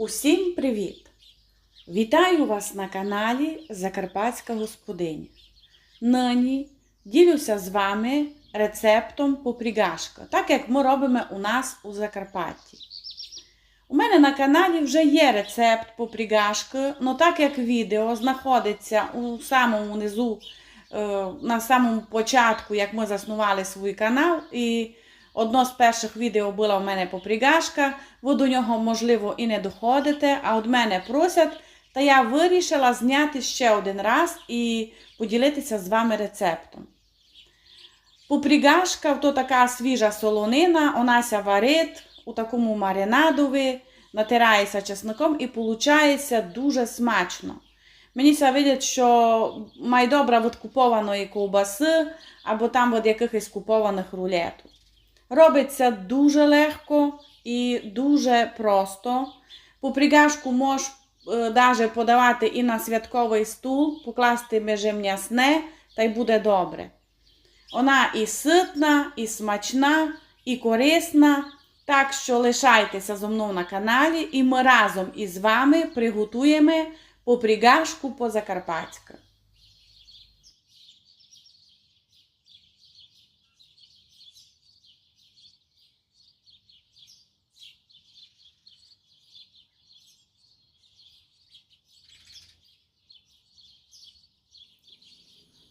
Усім привіт! Вітаю вас на каналі Закарпатська господиня. Нині ділюся з вами рецептом попрігашка, так як ми робимо у нас у Закарпатті. У мене на каналі вже є рецепт попрігашки, але так як відео знаходиться у самому низу, е, на самому початку, як ми заснували свій канал, і одно з перших відео було у мене попрігашка, ви до нього, можливо, і не доходите, а від мене просять, та я вирішила зняти ще один раз і поділитися з вами рецептом. Попрігашка то така свіжа солонина, вона варить у такому маринадові, натирається чесником і виходить дуже смачно. Мені ся видить, що добра від купованої ковбаси або там від якихось купованих рулетів. Робиться дуже легко і дуже просто. Попрігашку можеш е, даже подавати і на святковий стул, покласти м'ясне, та й буде добре. Вона і ситна, і смачна, і корисна. Так що лишайтеся зо мною на каналі, і ми разом із вами приготуємо попрігашку по-закарпатськи.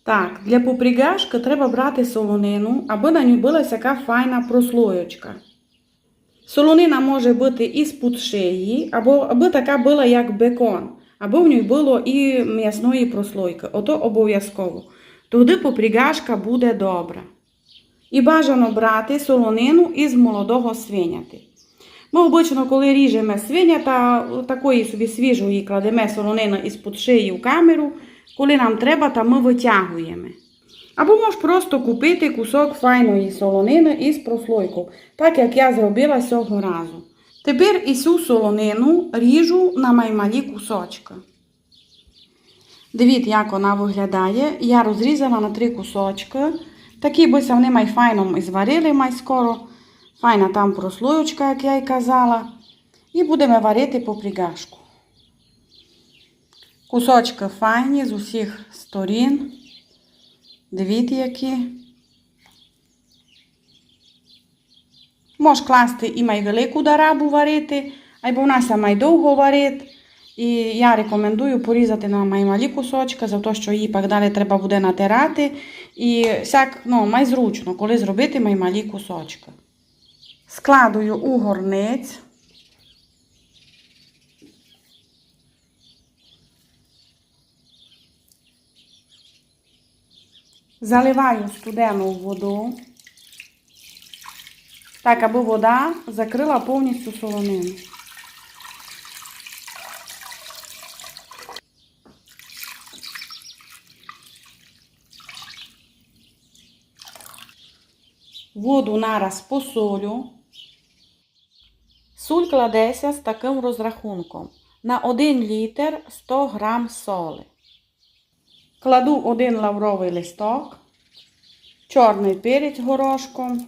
Так, для попрігашки треба брати солонину, аби на ній була така файна прослоєчка. Солонина може бути із під шиї, або аби така була як бекон, або в ній було і м'ясної прослойки. Ото обов'язково. Тоді попрігашка буде добра. І бажано брати солонину із молодого свиняти. Ми обично, коли ріжемо свинята, такої собі свіжої кладемо солонину із-під шиї в камеру. Коли нам треба, то ми витягуємо. Або можеш просто купити кусок файної солонини із прослойку, так як я зробила цього разу. Тепер і цю солонину ріжу на маймалі кусочки. Дивіться, як вона виглядає. Я розрізала на три кусочки. Такі бися вони май файно і зварили май скоро. Файна там прослоєчка, як я й казала. І будемо варити попрігашку. Кусочки файні з усіх сторін. Дивіться, які. Можеш класти і май велику дарабу варити, або вона сама й довго варить. І я рекомендую порізати на май малі кусочки, за те, що її пак далі треба буде натирати. І всяк, ну, май зручно, коли зробити май малі кусочки. Складую у горниць. Заливаю студену воду, так, аби вода закрила повністю солонину. Воду нараз посолю. Суль кладеться з таким розрахунком. На 1 літр 100 грам соли. Кладу один лавровий листок, чорний перець горошком.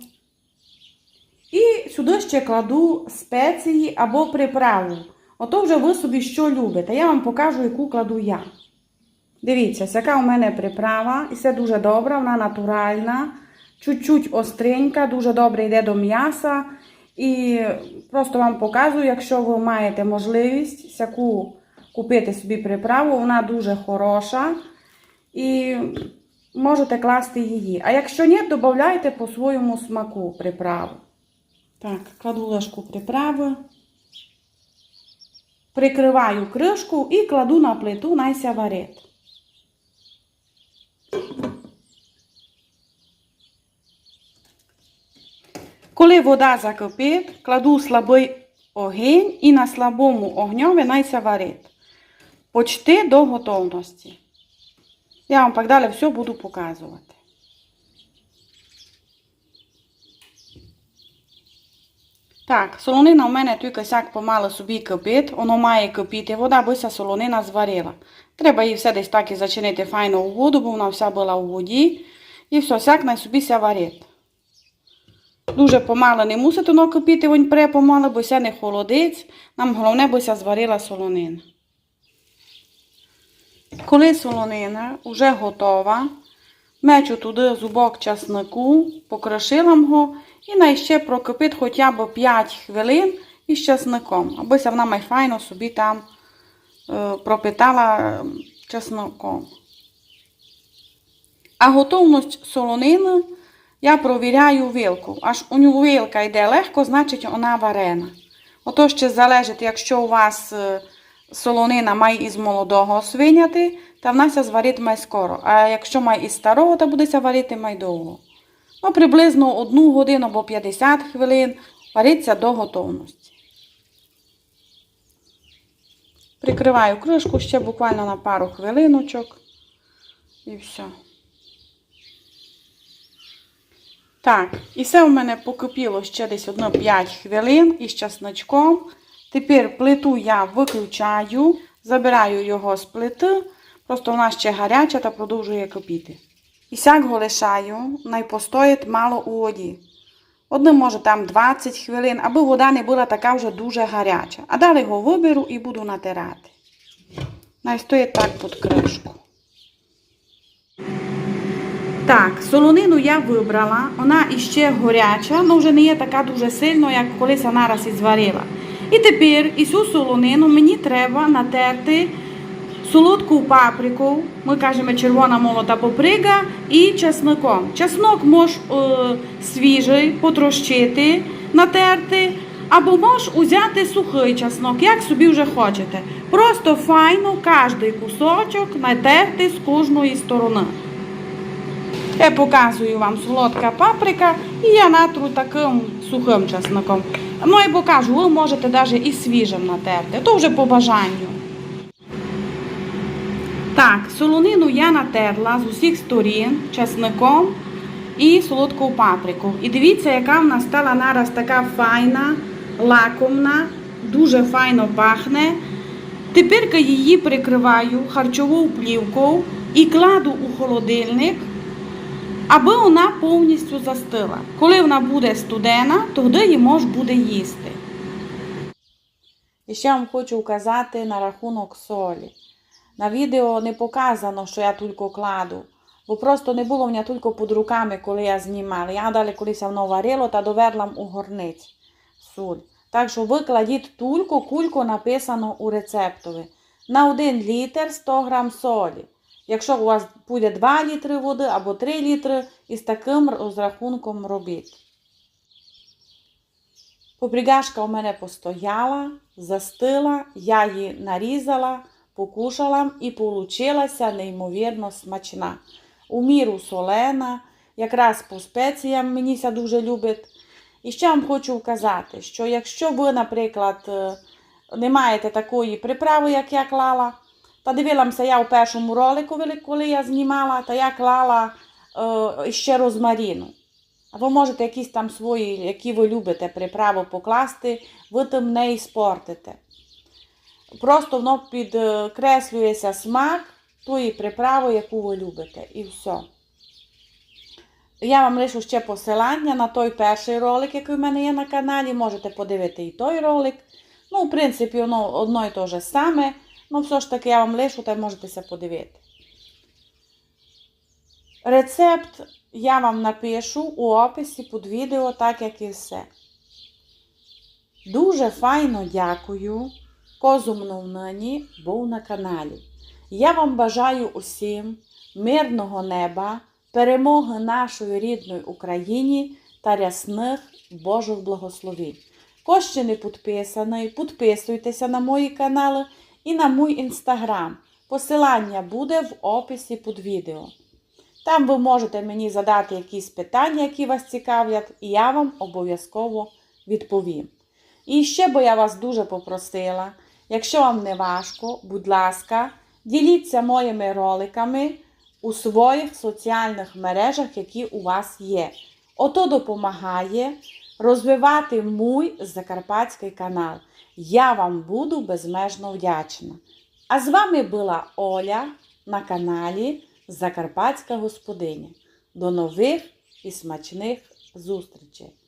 І сюди ще кладу спеції або приправу. Ото вже ви собі що любите. Я вам покажу, яку кладу я. Дивіться, яка у мене приправа. І все дуже добра, вона натуральна, чуть-чуть остренька, дуже добре йде до м'яса. І просто вам показую, якщо ви маєте можливість всяку купити собі приправу, вона дуже хороша. І можете класти її. А якщо ні, додайте по своєму смаку приправу. Так, кладу ложку приправи. Прикриваю кришку і кладу на плиту найся варить. Коли вода закипить, кладу слабий огонь і на слабому огньові найся варить. Почти до готовності. Я вам так далі все буду показувати. Так, солонина у мене тільки сяк помало собі кипить, воно має кипіти, вода бися солонина зварила. Треба її все десь так і зачинити файно у воду, бо вона вся була у воді. І все, сяк на собі ся варить. Дуже помало не мусите воно кипіти, вонь пре помало, бо ся не холодець. Нам головне, бо ся зварила солонина. Коли солонина вже готова, мечу туди зубок часнику, покрошила його і найще прокипить хоча б 5 хвилин із часником, аби ся вона май файно собі там е, пропитала е, часником. А готовність солонини я провіряю вилку. Аж у нього вилка йде легко, значить вона варена. Ото ще залежить, якщо у вас е, солонина має із молодого свиняти, то вона ся зварить май скоро. А якщо має із старого, то буде варити май довго. Ну, приблизно одну годину або 50 хвилин вариться до готовності. Прикриваю кришку ще буквально на пару хвилиночок. І все. Так, і все у мене покипіло ще десь одно 5 хвилин із часничком. Тепер плиту я виключаю, забираю його з плити, просто вона ще гаряча та продовжує кипіти. І сяк го лишаю, най постоїть мало у воді. Одним може там 20 хвилин, аби вода не була така вже дуже гаряча. А далі його виберу і буду натирати. Най стоїть так під кришку. Так, солонину я вибрала, вона іще горяча, але вже не є така дуже сильно, як колись я нараз і зварила. І тепер цю солонину мені треба натерти солодку паприку, ми кажемо червона молота паприка і чесником. Чеснок можеш е, свіжий, потрощити, натерти, або можеш узяти сухий чеснок, як собі вже хочете. Просто файно кожний кусочок натерти з кожної сторони. Я показую вам солодка паприка і я натру таким сухим чесником. Ну і покажу, ви можете навіть і свіжим натерти, то вже по бажанню. Так, солонину я натерла з усіх сторін чесником і солодкою паприкою. І дивіться, яка в нас стала нараз така файна, лакомна, дуже файно пахне. Тепер я її прикриваю харчовою плівкою і кладу у холодильник аби вона повністю застила. Коли вона буде студена, тоді її можна буде їсти. І ще вам хочу указати на рахунок солі. На відео не показано, що я тільки кладу, бо просто не було в мене тільки під руками, коли я знімала. Я далі колись воно варило та доверла у горниць соль. Так що ви кладіть тільки кульку написано у рецептові. На 1 літр 100 грам солі. Якщо у вас буде 2 літри води або 3 літри, із таким розрахунком робіть. Попригашка у мене постояла, застила, я її нарізала, покушала і получилася неймовірно смачна. У міру солена, якраз по спеціям мені ся дуже любить. І ще вам хочу вказати, що якщо ви, наприклад, е, не маєте такої приправи, як я клала, та дивилася я у першому ролику, коли я знімала, та я клала е, ще розмаріну. А ви можете якісь там свої, які ви любите, приправи покласти, ви тим не іспортите. Просто воно підкреслюється смак тої приправи, яку ви любите. І все. Я вам лишу ще посилання на той перший ролик, який в мене є на каналі. Можете подивити і той ролик. Ну, в принципі, воно одно і те ж саме. Ну, все ж таки, я вам лишу, та й можете подивити. Рецепт я вам напишу у описі під відео, так як і все. Дуже файно дякую, козумну нині був на каналі. Я вам бажаю усім мирного неба, перемоги нашої рідної Україні та рясних Божих благословень. Хто ще не підписаний, підписуйтеся на мої канали і на мій інстаграм. Посилання буде в описі під відео. Там ви можете мені задати якісь питання, які вас цікавлять, і я вам обов'язково відповім. І ще би я вас дуже попросила, якщо вам не важко, будь ласка, діліться моїми роликами у своїх соціальних мережах, які у вас є. Ото допомагає розвивати мій закарпатський канал. Я вам буду безмежно вдячна. А з вами була Оля на каналі Закарпатська Господиня. До нових і смачних зустрічей!